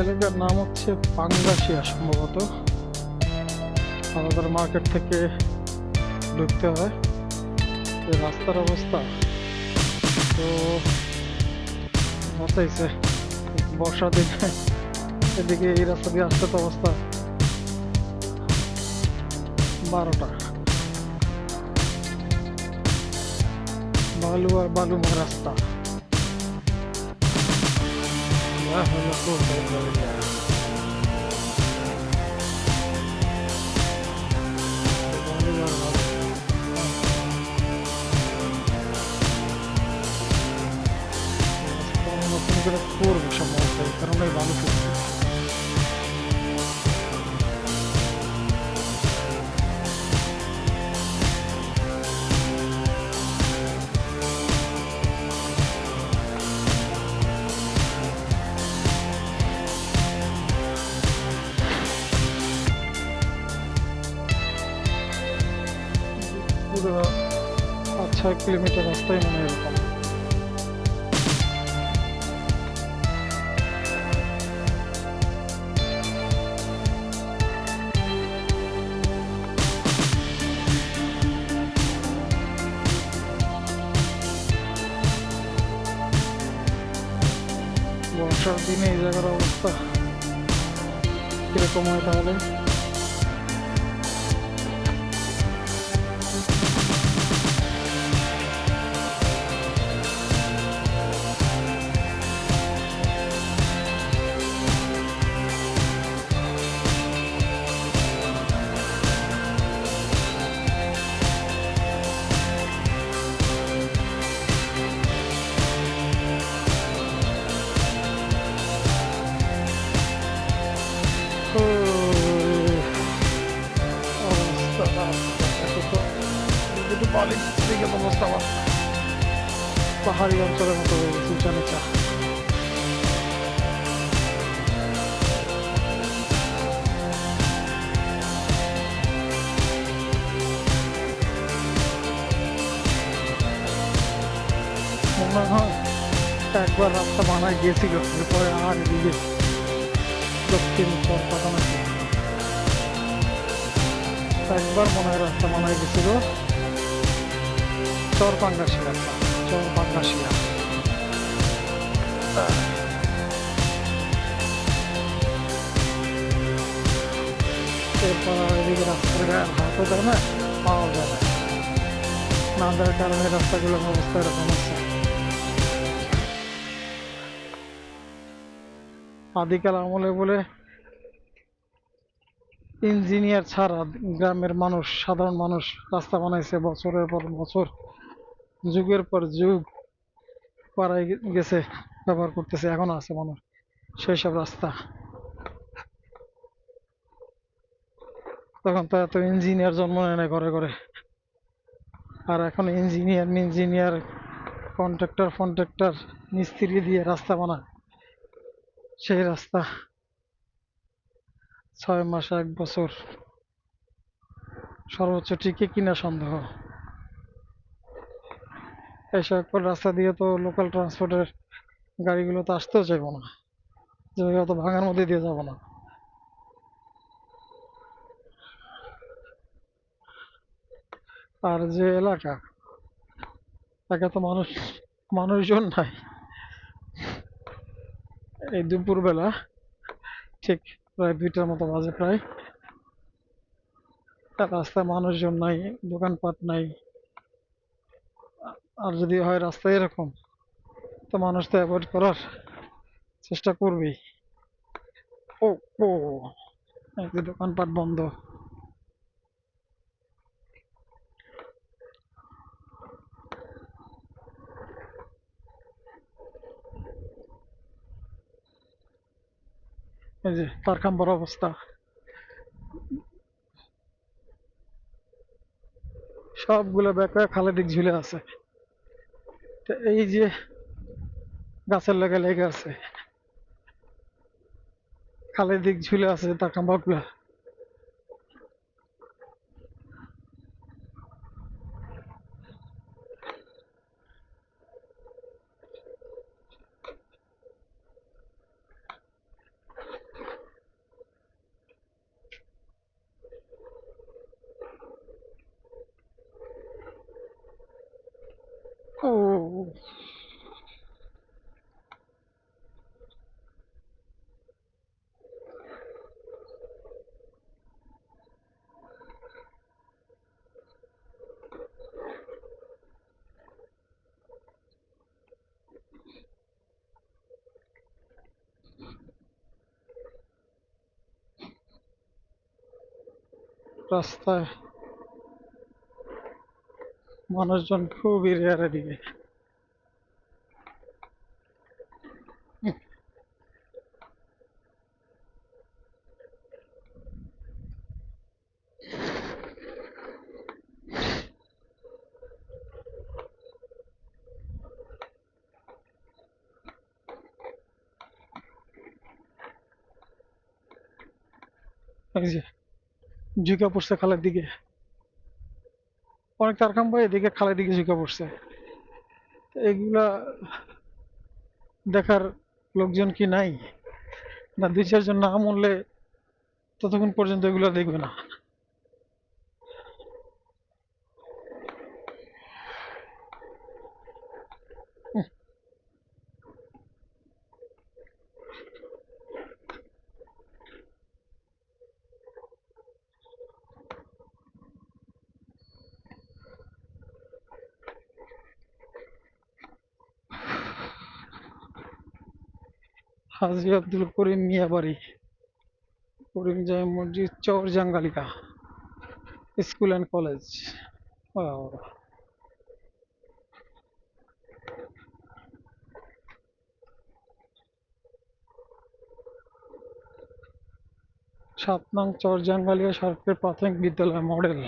এলাকার নাম হচ্ছে পাঙ্গাসিয়া সম্ভবত। আমাদের মার্কেট থেকে ঢুকতে হয়। রাস্তার অবস্থা। তো বাঁচাইছে বর্ষা দিনে এদিকে এই রাস্তা দিয়ে আসতে তো অবস্থা বারোটা। makaluwa bago makarasta ah wala ko kaya gawin na ছয় কিলোমিটার রাস্তায় মনে হয় এরকম বর্ষার দিনে এই জায়গার অবস্থা কীরকম হয় তাহলে একটু বালির অবস্থা আমার পাহাড়ি অঞ্চলের মতো হয়ে গেছে উঁচা নিচা মনে হয় একবার রাস্তা বানায় গিয়েছিল এরপরে আর এদিকে দক্ষিণ চর পাঠানো একবার মনে হয় রাস্তা বানায় গেছিল চর পাঙ্গাসি রাস্তা চর পাঙ্গাসিয়া এরপর এদিকে হাতও না, পাওয়া যায় না। কারণে রাস্তাগুলোর অবস্থা এরকম আছে। আদিকাল আমলে বলে, ইঞ্জিনিয়ার ছাড়া গ্রামের মানুষ, সাধারণ মানুষ রাস্তা বানাইছে বছরের পর বছর। যুগের পর যুগ পাড়ায় গেছে, ব্যবহার করতেছে, এখনও আছে মানুষ। সেই সব রাস্তা। তখন তারা তো ইঞ্জিনিয়ার জন্ম নেয় না ঘরে ঘরে। আর এখন ইঞ্জিনিয়ার ইঞ্জিনিয়ার কন্ট্রাক্টর ফন্ট্রাক্টর, মিস্ত্রি দিয়ে রাস্তা বানায়। সেই রাস্তা। ছয় মাস, এক বছর। সর্বোচ্চ টিকে কিনা সন্দেহ। এইসব একটা রাস্তা দিয়ে তো লোকাল ট্রান্সপোর্টের গাড়িগুলো তো আসতেও চাইব না। যে অত ভাঙার মধ্যে দিয়ে যাব না। আর যে এলাকা, একে তো মানুষ, মানুষজন নাই। এই দুপুরবেলা, ঠিক প্রায় দুইটার মতো বাজে প্রায়। রাস্তায় মানুষজন নাই, দোকানপাট নাই। আর যদি হয় রাস্তায় এরকম, তো মানুষ তো অ্যাভয়েড করার চেষ্টা করবেই। ও ও দোকানপাট বন্ধ। এই যে তার খাম্বার অবস্থা। সবগুলো ব্যাগ খালে দিক ঝুলে আছে। তো এই যে গাছের লেগে লেগে আছে। খালের দিক ঝুলে আছে তার খাম্বারগুলা ও রাস্তায় মানুষজন খুবই রেয়ার এদিকে এই যে, ঝুঁকে পড়ছে খালের দিকে। অনেক তারকাম ভাই এদিকে খালের দিকে ঝুঁকে পড়ছে। এগুলা দেখার লোকজন কি নাই? না দুই চারজন না মরলে ততক্ষণ পর্যন্ত এগুলা দেখবে না। হাজি আব্দুল করিম মিয়া বাড়ি। করিম জামে মসজিদ Char Jangalika school and college. সাত নং চর জাঙ্গালিয়া সরকারি প্রাথমিক বিদ্যালয় মডেল।